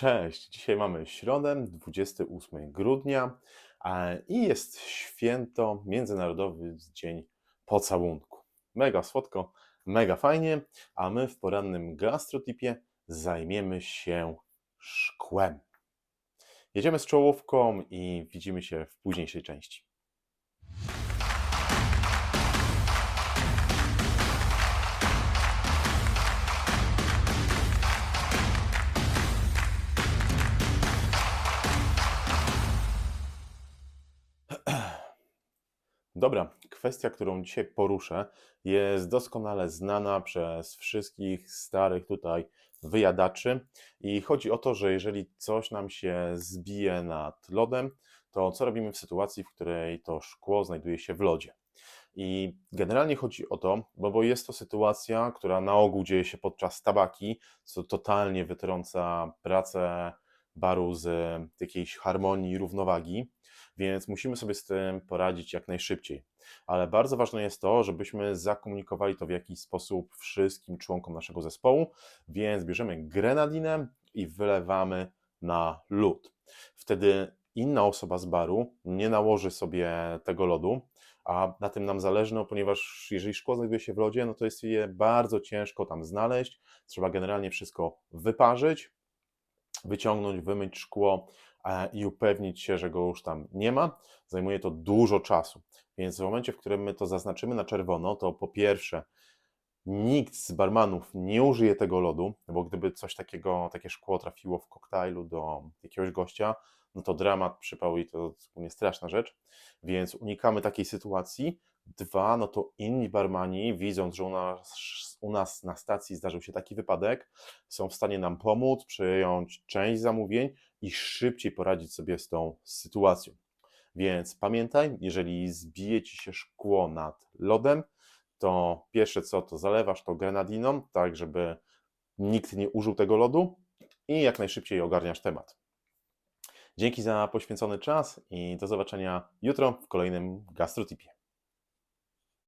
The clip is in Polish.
Cześć, dzisiaj mamy środę, 28 grudnia i jest święto, Międzynarodowy Dzień Pocałunku. Mega słodko, mega fajnie, a my w porannym gastrotipie zajmiemy się szkłem. Jedziemy z czołówką i widzimy się w późniejszej części. Dobra, kwestia, którą dzisiaj poruszę, jest doskonale znana przez wszystkich starych tutaj wyjadaczy i chodzi o to, że jeżeli coś nam się zbije nad lodem, to co robimy w sytuacji, w której to szkło znajduje się w lodzie? I generalnie chodzi o to, bo, bo jest to sytuacja, która na ogół dzieje się podczas tabaki, co totalnie wytrąca pracę baru z jakiejś harmonii, równowagi, więc musimy sobie z tym poradzić jak najszybciej. Ale bardzo ważne jest to, żebyśmy zakomunikowali to w jakiś sposób wszystkim członkom naszego zespołu, więc bierzemy grenadinę i wylewamy na lód. Wtedy inna osoba z baru nie nałoży sobie tego lodu, a na tym nam zależy, ponieważ jeżeli szkło znajduje się w lodzie, no to jest je bardzo ciężko tam znaleźć. Trzeba generalnie wszystko wyparzyć, wyciągnąć, wymyć szkło e, i upewnić się, że go już tam nie ma. Zajmuje to dużo czasu. Więc w momencie, w którym my to zaznaczymy na czerwono, to po pierwsze, nikt z barmanów nie użyje tego lodu, bo gdyby coś takiego, takie szkło trafiło w koktajlu do jakiegoś gościa, no to dramat, przypał i to zupełnie straszna rzecz, więc unikamy takiej sytuacji. Dwa, no to inni barmani, widząc, że u nas, u nas na stacji zdarzył się taki wypadek, są w stanie nam pomóc, przejąć część zamówień i szybciej poradzić sobie z tą sytuacją. Więc pamiętaj, jeżeli zbije ci się szkło nad lodem, to pierwsze co, to zalewasz to grenadiną, tak żeby nikt nie użył tego lodu i jak najszybciej ogarniasz temat. Dzięki za poświęcony czas i do zobaczenia jutro w kolejnym gastrotipie.